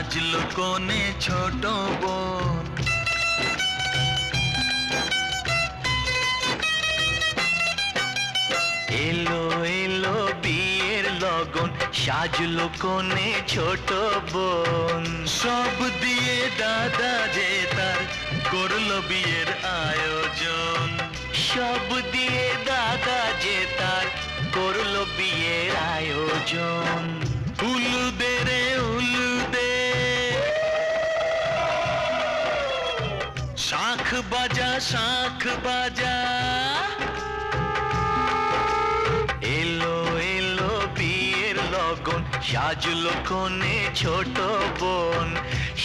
সাজলো কোনে ছোট বোন। এলো এলো বিয়ের লগন সাজলো কোনে ছোট বোন। সব দিয়ে দাদা যে তার করল বিয়ের আয়োজন। সব দিয়ে দাদা যে তার করল বিয়ের আয়োজন। বাজা, শাখ বাজা। এলো এলো বিয়ের লগন, সাজলো কোনে ছোট বোন।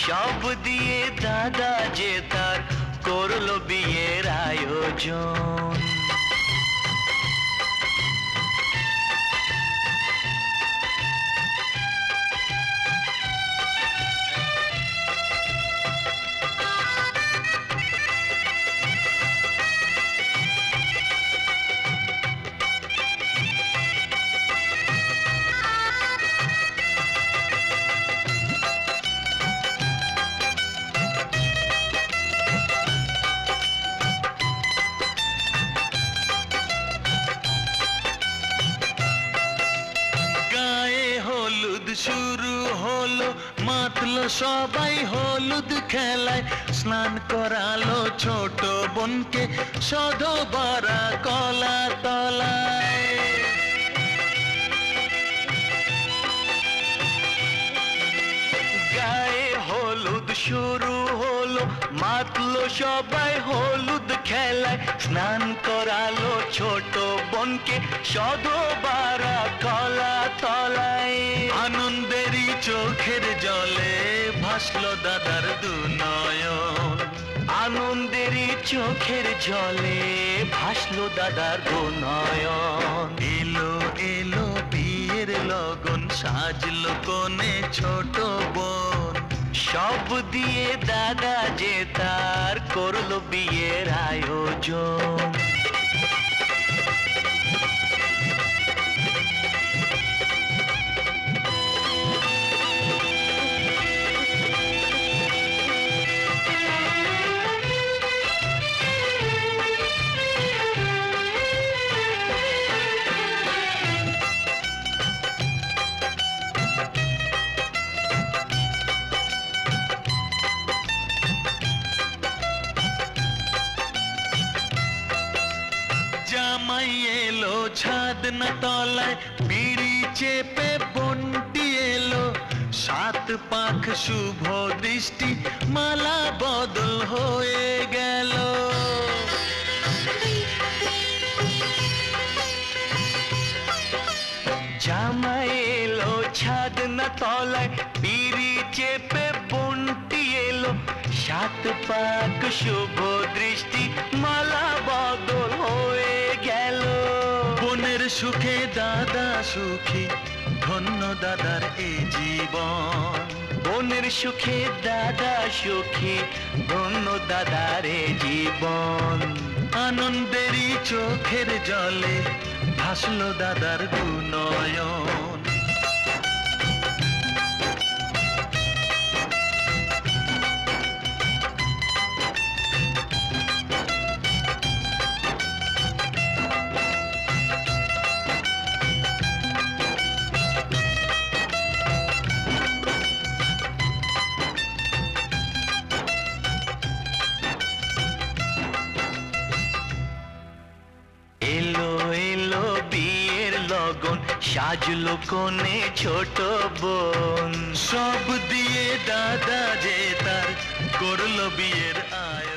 সব দিয়ে দাদা যে তার করল বিয়ের আয়োজন। মাতলো সবাই হলুদ খেলায়। স্নান করালো ছোট বোনকে সধবারা কলা তলায়। গায়ে হলুদ শুরু হলো, মাতলো সবাই হলুদ খেলায়। স্নান করালো ছোট বোনকে সধবারা কলা আনন্দেরই চোখের জলে ভাসলো দাদার দু নয়ন আনন্দেরই চোখের জলে ভাসলো দাদার দুনয়ন। এলো এলো, বিয়ের লগন, সাজলো কোনে ছোট বোন। সব দিয়ে দাদা যে তার করল বিয়ের আয়োজন। জামাই এলো, ছাদ না তলায় বিড়ি চেপে বন্টি এলো। সাত পাখ শুভ দৃষ্টি, মালা বদল হয়ে গেল। জামাই এলো, ছাদ না তলায় বিড়ি চেপে বন্টি এলো। সাত পাক শুভ দৃষ্টি, মালা বদল হয়ে সুখে দাদা সুখী, ধন্য দাদার এ জীবন। বোনের সুখে দাদা সুখী, ধন্য দাদার এ জীবন। আনন্দেরই চোখের জলে ভাসলো দাদার গুনয়ন সাজলো কোনে ছোট বোন। সব দিয়ে দাদা যে তার করল বিয়ের আয়